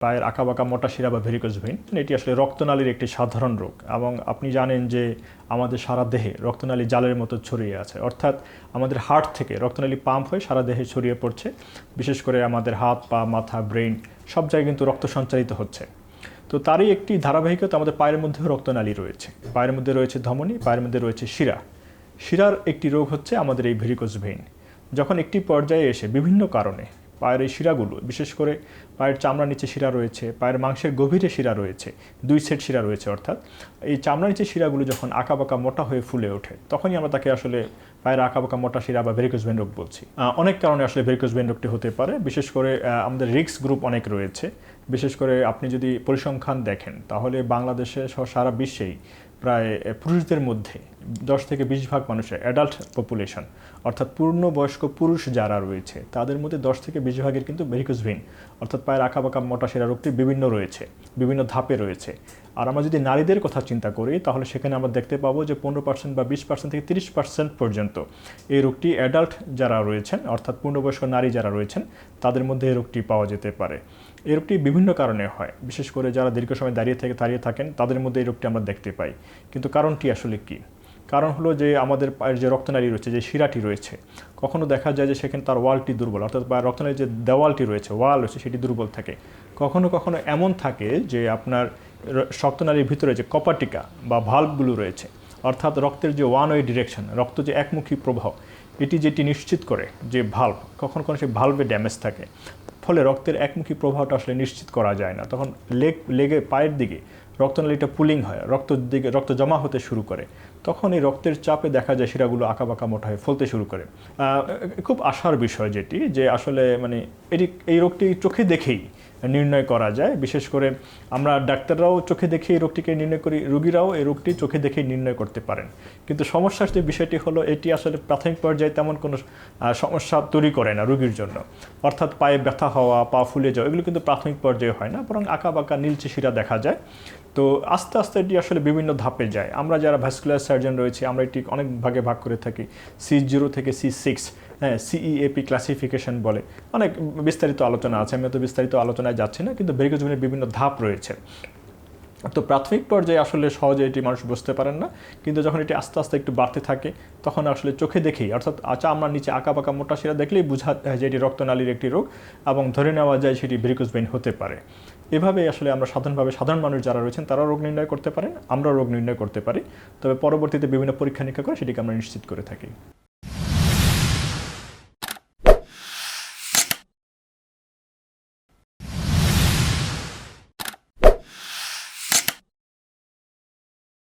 পায়ের আঁকাবাঁকা মোটা শিরা বা ভেরিকোজ ভেইন এটি আসলে রক্তনালীর একটি সাধারণ রোগ এবং আপনি জানেন যে আমাদের সারা দেহে রক্তনালী জালের মতো ছড়িয়ে আছে। অর্থাৎ আমাদের হার্ট থেকে রক্তনালী পাম্প হয়ে সারা দেহে ছড়িয়ে পড়ছে। বিশেষ করে আমাদের হাত, পা, মাথা ব্রেন সব জায়গায় কিন্তু রক্ত সঞ্চারিত হচ্ছে। তো তারই একটি ধারাবাহিকতা আমাদের পায়ের মধ্যেও রক্তনালী রয়েছে। পায়ের মধ্যে রয়েছে ধমনী, পায়ের মধ্যে রয়েছে শিরা। শিরার একটি রোগ হচ্ছে আমাদের এই ভেরিকোজ ভেইন যখন একটি পর্যায়ে এসে বিভিন্ন কারণে পায়ের এই শিরাগুলো, বিশেষ করে পায়ের চামড়ার নিচে শিরা রয়েছে, পায়ের মাংসের গভীরে শিরা রয়েছে, দুই সেট শিরা রয়েছে অর্থাৎ, এই চামড়ার নিচে শিরাগুলো যখন আঁকাবাঁকা মোটা হয়ে ফুলে ওঠে, তখনই আমরা তাকে আসলে পায়ের আঁকাবাঁকা মোটা শিরা বা ভেরিকোজ ভেন রোগ বলছি। অনেক কারণে আসলে ভেরিকোজ ভেন রোগটি হতে পারে, বিশেষ করে আমাদের রিক্স গ্রুপ অনেক রয়েছে। বিশেষ করে আপনি যদি পরিসংখ্যান দেখেন, তাহলে বাংলাদেশে সহ সারা বিশ্বেই প্রায় পুরুষদের মধ্যে দশ থেকে বিশ ভাগ মানুষের অ্যাডাল্ট পপুলেশন অর্থাৎ পূর্ণবয়স্ক পুরুষ যারা রয়েছে, তাদের মধ্যে দশ থেকে বিশ ভাগের কিন্তু ভেরিকোজ ভেন অর্থাৎ পায়ের আঁকাবাঁকা মোটা শিরা রোগটি বিভিন্ন রয়েছে, বিভিন্ন ধাপে রয়েছে। আর আমরা যদি নারীদের কথা চিন্তা করি, তাহলে সেখানে আমরা দেখতে পাবো যে পনেরো পার্সেন্ট বা বিশ পার্সেন্ট থেকে তিরিশ পার্সেন্ট পর্যন্ত এই রোগটি অ্যাডাল্ট যারা রয়েছেন, অর্থাৎ পূর্ণবয়স্ক নারী যারা রয়েছেন, তাদের মধ্যে এই রোগটি পাওয়া যেতে পারে। এই রোগটি বিভিন্ন কারণে হয়। বিশেষ করে যারা দীর্ঘ সময় দাঁড়িয়ে থেকে, দাঁড়িয়ে থাকেন, তাদের মধ্যে এই রোগটি আমরা দেখতে পাই। কিন্তু কারণটি আসলে কী? কারণ হলো যে আমাদের পায়ের যে রক্তনালী রয়েছে, যে শিরাটি রয়েছে, কখনো দেখা যায় যে সেখানে তার ওয়ালটি দুর্বল, অর্থাৎ পায়ের রক্তনালীর যে দেওয়ালটি রয়েছে, ওয়াল রয়েছে, সেটি দুর্বল থাকে। কখনো কখনো এমন থাকে যে আপনার র- রক্তনালীর ভিতরে যে কপাটিকা বা ভাল্বগুলো রয়েছে অর্থাৎ রক্তের যে ওয়ান ওয়ে ডিরেকশন রক্ত যে একমুখী প্রবাহ, এটি যেটি নিশ্চিত করে যে ভাল্ব কখনো কখনো সেই ভাল্বে ড্যামেজ থাকে। ফলে রক্তের একমুখী প্রবাহটা আসলে নিশ্চিত করা যায় না। তখন লেগ, লেগে, পায়ের দিকে রক্তনালীটা পুলিং হয়, রক্ত দিকে, রক্ত জমা হতে শুরু করে। তখন এই রক্তের চাপে দেখা যায় শিরাগুলো আঁকাবাঁকা মোটা হয়ে ফলতে শুরু করে। খুব আশার বিষয় যেটি, যে আসলে মানে এটি, এই রোগটি চোখে দেখেই নির্ণয় করা যায়। বিশেষ করে আমরা ডাক্তাররাও চোখে দেখে এই রোগটিকে নির্ণয় করি, রুগীরাও এই রোগটি চোখে দেখেই নির্ণয় করতে পারেন। কিন্তু সমস্যার যে বিষয়টি হলো, এটি আসলে প্রাথমিক পর্যায়ে তেমন কোনো সমস্যা তৈরি করে না রুগীর জন্য। অর্থাৎ পায়ে ব্যথা হওয়া, পা ফুলে যাওয়া, এগুলো কিন্তু প্রাথমিক পর্যায়ে হয় না, বরং আঁকা বাঁকা নীলচে শিরা দেখা যায়। তো আস্তে আস্তে এটি আসলে বিভিন্ন ধাপে যায়। আমরা যারা ভ্যাসকুলার সার্জন রয়েছে, আমরা এটি অনেক ভাগে ভাগ করে থাকি। সি জিরো থেকে সি সিক্স হ্যাঁ সিইএপি ক্লাসিফিকেশন বলে। অনেক বিস্তারিত আলোচনা আছে আমি অত বিস্তারিত আলোচনায় যাচ্ছি না, কিন্তু বেরিকোজ ভেনের বিভিন্ন ধাপ রয়েছে। তো প্রাথমিক পর্যায়ে আসলে সহজে এটি মানুষ বুঝতে পারেন না, কিন্তু যখন এটি আস্তে আস্তে একটু বাড়তে থাকে, তখন আসলে চোখে দেখেই, অর্থাৎ আচা আমরা নিচে আঁকা বাঁকা মোটা শিরা দেখলেই বোঝা যে এটি রক্তনালীর একটি রোগ এবং ধরে নেওয়া যায় সেটি ভেরিকোজ ভেইন হতে পারে। এভাবে আসলে আমরা সাধারণভাবে সাধারণ মানুষ যারা রয়েছেন, তারাও রোগ নির্ণয় করতে পারেন আমরা রোগ নির্ণয় করতে পারি। তবে পরবর্তীতে বিভিন্ন পরীক্ষা নিরীক্ষা করে সেটিকে আমরা নিশ্চিত করে থাকি।